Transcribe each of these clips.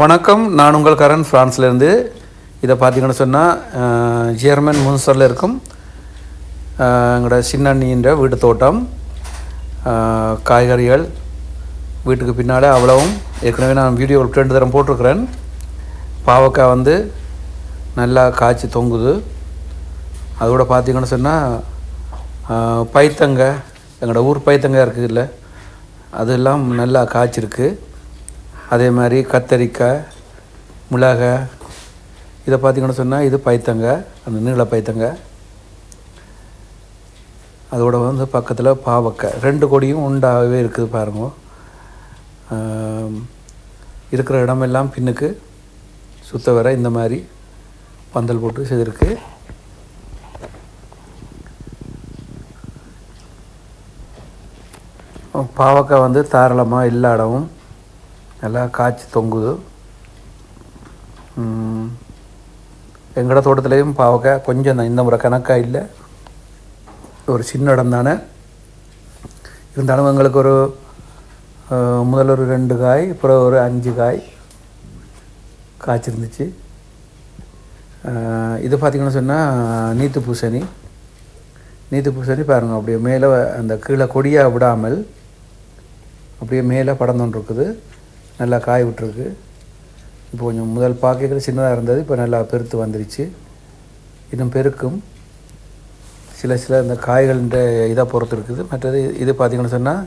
வணக்கம். நான் உங்கள் கரண் ஃப்ரான்ஸ்லேருந்து இதை பார்த்தீங்கன்னு சொன்னால் ஜெர்மன் முன்சரில் இருக்கும் எங்களோட சின்னண்ணின்ற வீட்டு தோட்டம் காய்கறிகள் வீட்டுக்கு பின்னாலே அவ்வளவும். ஏற்கனவே நான் வீடியோ ரெண்டு தரம் போட்டிருக்கிறேன். பாவக்காய் வந்து நல்லா காய்ச்சி தொங்குது. அதோட பார்த்தீங்கன்னு சொன்னால் பைத்தங்க எங்களோட ஊர் பைத்தங்க இருக்குது இல்லை அதெல்லாம் நல்லா காய்ச்சிருக்கு. அதே மாதிரி கத்தரிக்காய் மிளகாய் இதை பார்த்திங்கன்னு சொன்னால் இது பைத்தங்க அந்த நீள பைத்தங்க. அதோட வந்து பக்கத்தில் பாவக்காய். ரெண்டு கொடியும் உண்டாகவே இருக்குது பாருங்க. இருக்கிற இடமெல்லாம் பின்னுக்கு சுத்த வர இந்த மாதிரி பந்தல் போட்டு செய்திருக்கு. பாவக்காய் வந்து தாராளமாக எல்லா இடமும் நல்லா காய்ச்சி தொங்குது. எங்களோட தோட்டத்துலேயும் பாவக்காய் கொஞ்சம் தான் இந்த முறை கணக்காக இல்லை. ஒரு சின்ன இடம் தானே. இருந்தாலும் எங்களுக்கு ஒரு முதல் ஒரு ரெண்டு காய் அப்புறம் ஒரு அஞ்சு காய் காய்ச்சிருந்துச்சு. இது பார்த்திங்கன்னு சொன்னால் நீத்து பூசணி நீத்து பூசணி பாருங்கள் அப்படியே மேலே அந்த கீழே கொடியாக விடாமல் அப்படியே மேலே படர்ந்துன்னு இருக்குது நல்லா காய் விட்டுருக்கு. இப்போ கொஞ்சம் முதல் பாக்கைகள் சின்னதாக இருந்தது இப்போ நல்லா பெருத்து வந்துருச்சு. இன்னும் பெருக்கும். சில சில இந்த காய்கள்ன்ற இதாக பொறுத்து இருக்குது. மற்றது இது பார்த்திங்கன்னு சொன்னால்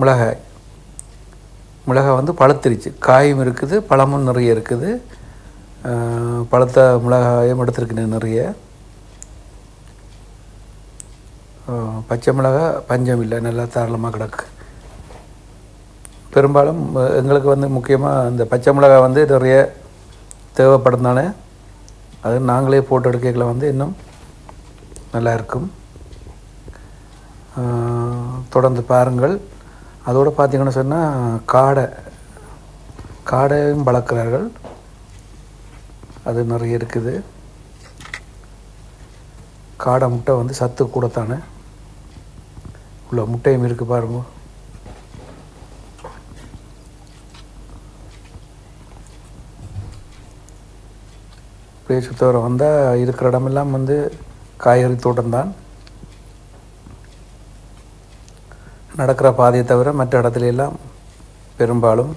மிளகாய். மிளகாய் வந்து பழுத்துருச்சு. காயும் இருக்குது பழமும் நிறைய இருக்குது. பழுத்த மிளகாயும் எடுத்துருக்குன்னு நிறைய. பச்சை மிளகாய் பஞ்சம் இல்லை நல்லா தாராளமாக கிடக்கு. பெரும்பாலும் எங்களுக்கு வந்து முக்கியமாக இந்த பச்சை மிளகாய் வந்து நிறைய தேவைப்படுறதுனால தானே அது நாங்களே போட்டு எடுக்கல வந்து இன்னும் நல்லா இருக்கும். தொடர்ந்து பாருங்கள். அதோடு பார்த்தீங்கன்னு சொன்னால் காடை காடையும் வளர்க்குறார்கள். அது நிறைய இருக்குது. காடை முட்டை வந்து சத்து கூடத்தானே? உள்ள முட்டையும் இருக்குது பாருங்கள் அப்படியே சுத்தவரை வந்தால் இருக்கிற இடமெல்லாம் வந்து காய்கறி தோட்டம்தான். நடக்கிற பாதையை தவிர மற்ற இடத்துல எல்லாம் பெரும்பாலும்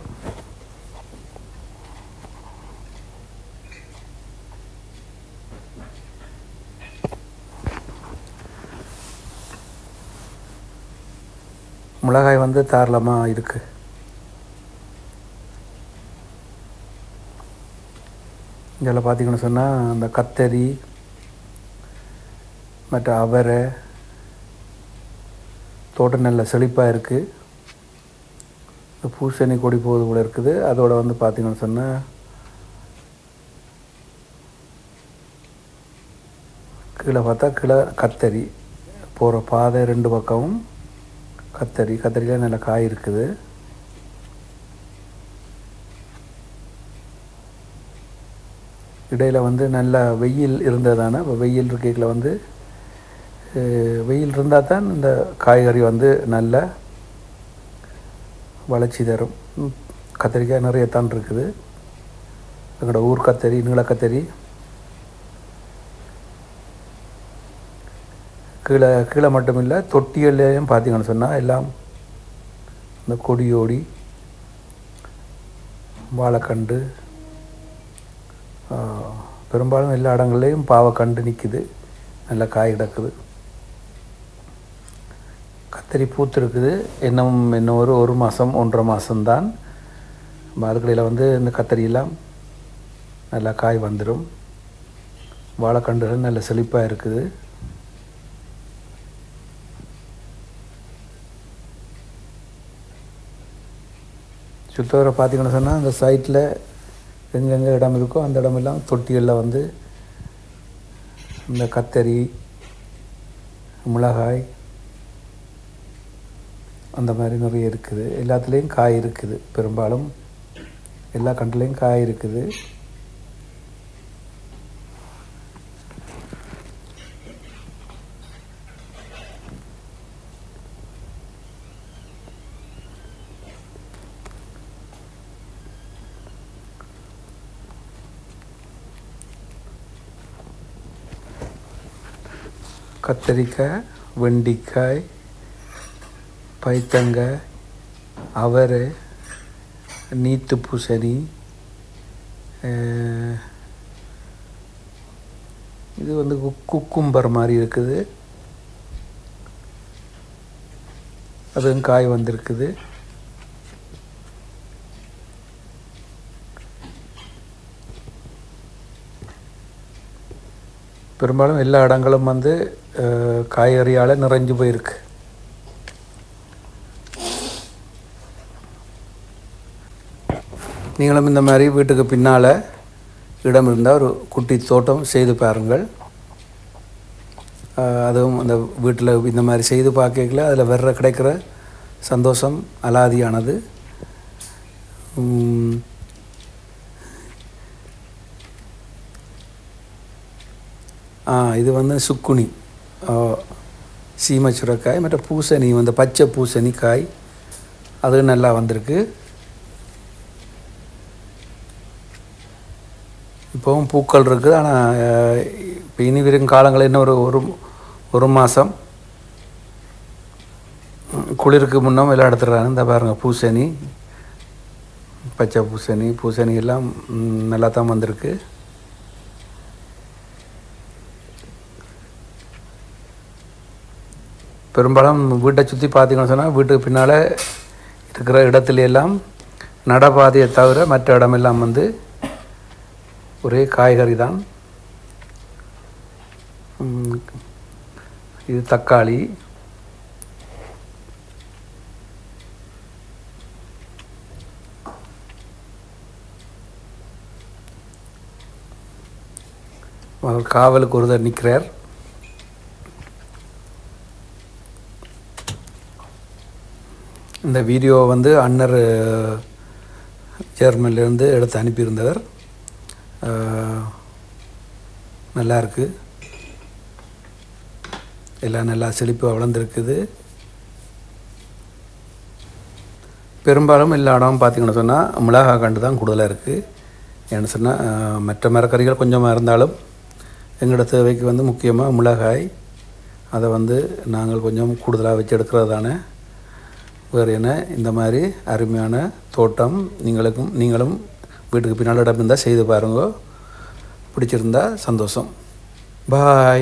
மிளகாய் வந்து தாராளமாக இருக்குது இதில் பார்த்திங்கன்னு சொன்னால் அந்த கத்தரி மற்ற அவரை தோட்டம் நல்ல செழிப்பாக இருக்குது இந்த பூசணி கொடி போகுது கூட இருக்குது. அதோட வந்து பார்த்திங்கன்னு சொன்னால் கீழே பார்த்தா கீழே கத்தரி. போகிற பாதை ரெண்டு பக்கமும் கத்தரி. கத்தரியில் நல்ல காய் இருக்குது. இடையில் வந்து நல்ல வெயில் இருந்ததானே இப்போ வெயில் இருக்கையில் வந்து வெயில் இருந்தால் தான் இந்த காய்கறி வந்து நல்ல வளர்ச்சி தரும். கத்திரிக்காய் நிறைய தான் இருக்குது. எங்களோட ஊர் கத்தரி நீளக்கத்தரி கீழே கீழே மட்டும் இல்லை தொட்டிகள்லேயும் பார்த்தீங்கன்னு சொன்னால் எல்லாம் இந்த கொடியோடி வாழைக்கண்டு பெரும்பாலும் எல்லா இடங்கள்லேயும் பாவக்கண்டு நிற்குது நல்லா காய் கிடக்குது. கத்தரி பூத்திருக்குது. இன்னும் இன்னும் ஒரு ஒரு மாதம் ஒன்றரை மாதம்தான் அதுக்கடையில் வந்து இந்த கத்தரியெல்லாம் நல்லா காய் வந்துடும் வாழைக்கண்டுகள் நல்ல செழிப்பாக இருக்குது. சுத்தவரை பார்த்தீங்கன்னு சொன்னால் அந்த சைட்டில் எங்கெங்கே இடம் இருக்கோ அந்த இடமெல்லாம் தொட்டிகளில் வந்து இந்த கத்தரி மிளகாய் அந்த மாதிரி நிறைய இருக்குது. எல்லாத்துலேயும் காய் இருக்குது. பெரும்பாலும் எல்லா கண்டுலேயும் காய் இருக்குது. கத்திரிக்காய் வெண்டிக்காய் பைத்தங்காய் அவரை நீத்து பூசணி இது வந்து கு- குக்கும்பர் மாதிரி இருக்குது. அதுவும் காய் வந்திருக்குது. பெரும்பாலும் எல்லா இடங்களும் வந்து காய்கறியால் நிறைஞ்சு போயிருக்கு. நீங்களும் இந்த மாதிரி வீட்டுக்கு பின்னால் இடம் இருந்தால் ஒரு குட்டி தோட்டம் செய்து பாருங்கள். அதுவும் அந்த வீட்டில் இந்த மாதிரி செய்து பார்க்கல அதில் வர்ற கிடைக்கிற சந்தோஷம் அலாதியானது. ஆ இது வந்து சுக்குனி. Uh, சீமை சுரக்காய் மற்ற பூசணி வந்து பச்சை பூசணி காய் அது நல்லா வந்திருக்கு. இப்போவும் பூக்கள் இருக்குது ஆனால் இப்போ இனி வரும் காலங்களில் இன்னும் ஒரு ஒரு ஒரு மாதம் குளிருக்கு முன்னும் விளையாடுத்துறாங்க இந்த பாருங்கள் பூசணி பச்சை பூசணி பூசணி எல்லாம் நல்லா தான் வந்திருக்கு. பெரும்பாலும் வீட்டை சுற்றி பார்த்தீங்கன்னு சொன்னால் வீட்டுக்கு பின்னால் இருக்கிற இடத்துல எல்லாம் நடபாதையை தவிர மற்ற இடமெல்லாம் வந்து ஒரே காய்கறி தான். இது தக்காளி. அவர் காவலுக்கு ஒருத்தர் நிற்கிறார். இந்த வீடியோ வந்து அன்னர் ஜெர்மனிலேருந்து எடுத்து அனுப்பியிருந்தவர். நல்லாயிருக்கு. நல்லா எல்லாம் நல்லா செழிப்பாக வளர்ந்துருக்குது. பெரும்பாலும் எல்லா இடமும் பார்த்தீங்கன்னு சொன்னால் மிளகா கண்டு தான் கூடுதலாக இருக்குது ஏன்னு சொன்னால் மற்ற மரக்கறிகள் கொஞ்சமாக இருந்தாலும் எங்களோட தேவைக்கு வந்து முக்கியமாக மிளகாய். அதை வந்து நாங்கள் கொஞ்சம் கூடுதலாக வச்சு எடுக்கிறது தானே வேறு என்ன இந்த மாதிரி அருமையான தோட்டம் நீங்களுக்கும் நீங்களும் வீட்டுக்கு பின்னால் இடம் இருந்தால் செய்து பாருங்க. பிடிச்சிருந்தா சந்தோஷம். பாய்